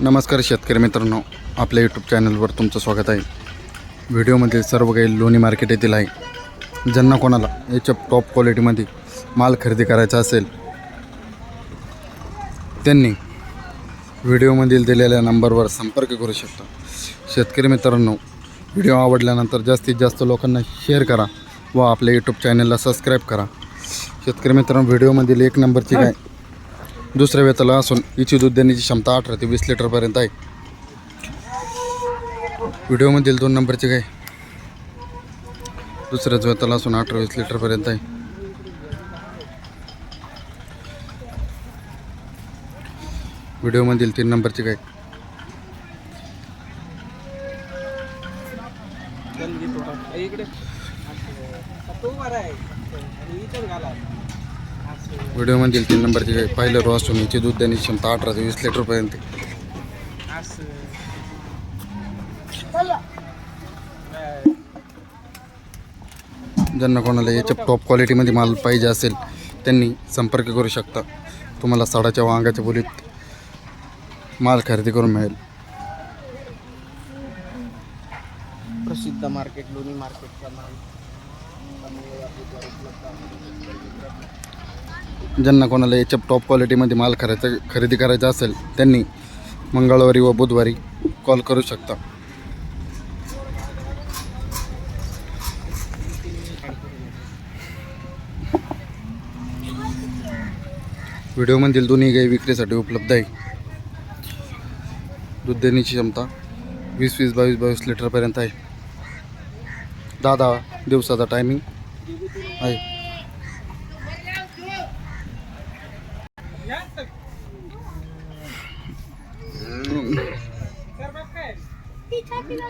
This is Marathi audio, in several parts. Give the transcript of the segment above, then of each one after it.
नमस्कार शेतकरी मित्रांनो आपल्या यूट्यूब चॅनलवर तुमचं स्वागत आहे. व्हिडिओमध्ये सर्व काही लोणी मार्केट येथील आहे. ज्यांना कोणाला याच्या टॉप क्वालिटीमध्ये माल खरेदी करायचा असेल त्यांनी व्हिडिओमधील दिलेल्या नंबरवर संपर्क करू शकता. शेतकरी मित्रांनो व्हिडिओ आवडल्यानंतर जास्तीत जास्त लोकांना शेअर करा व आपल्या यूट्यूब चॅनलला सबस्क्राईब करा. शेतकरी मित्रांनो व्हिडिओमधील एक नंबरची काय दुसऱ्या वेताला असून हिची दूध देण्याची क्षमता अठरा ते वीस लिटरपर्यंत आहे. व्हिडिओमधील दोन नंबरची काय? दुसऱ्याच वेताला असून अठरा वीस लिटरपर्यंत आहे. व्हिडिओमधील तीन नंबरची काय? इकडे. व्हिडिओमधील तीन नंबरचे पहिलं रो असून दूध देण्याची क्षमता अठरा ते वीस लिटरपर्यंत. ज्यांना कोणाला याच्या टॉप क्वालिटीमध्ये माल पाहिजे असेल त्यांनी संपर्क करू शकता. तुम्हाला साडाच्या वांगाच्या बोलीत माल खरेदी करून मिळेल. प्रसिद्ध मार्केट लोणी मार्केटचा माल त्यामुळे आपल्याद्वारे उपलब्ध आहे. ज्यांना कोणाला याच्या टॉप क्वालिटीमध्ये माल करायचा खरेदी करायचा असेल त्यांनी मंगळवारी व बुधवारी कॉल करू शकता. व्हिडिओमधील दोन्ही गाई विक्रीसाठी उपलब्ध आहे. दूध देण्याची क्षमता वीस वीस बावीस बावीस लिटरपर्यंत आहे. दहा दहा दिवसाचा टायमिंग आहे.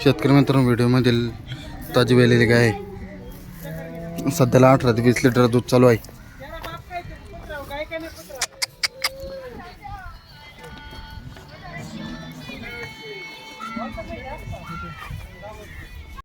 शेतकरी मित्रांनो व्हिडिओमधील ताजी वेलेली गाय आहे? सध्याला अठरा ते वीस लिटर दूध चालू आहे.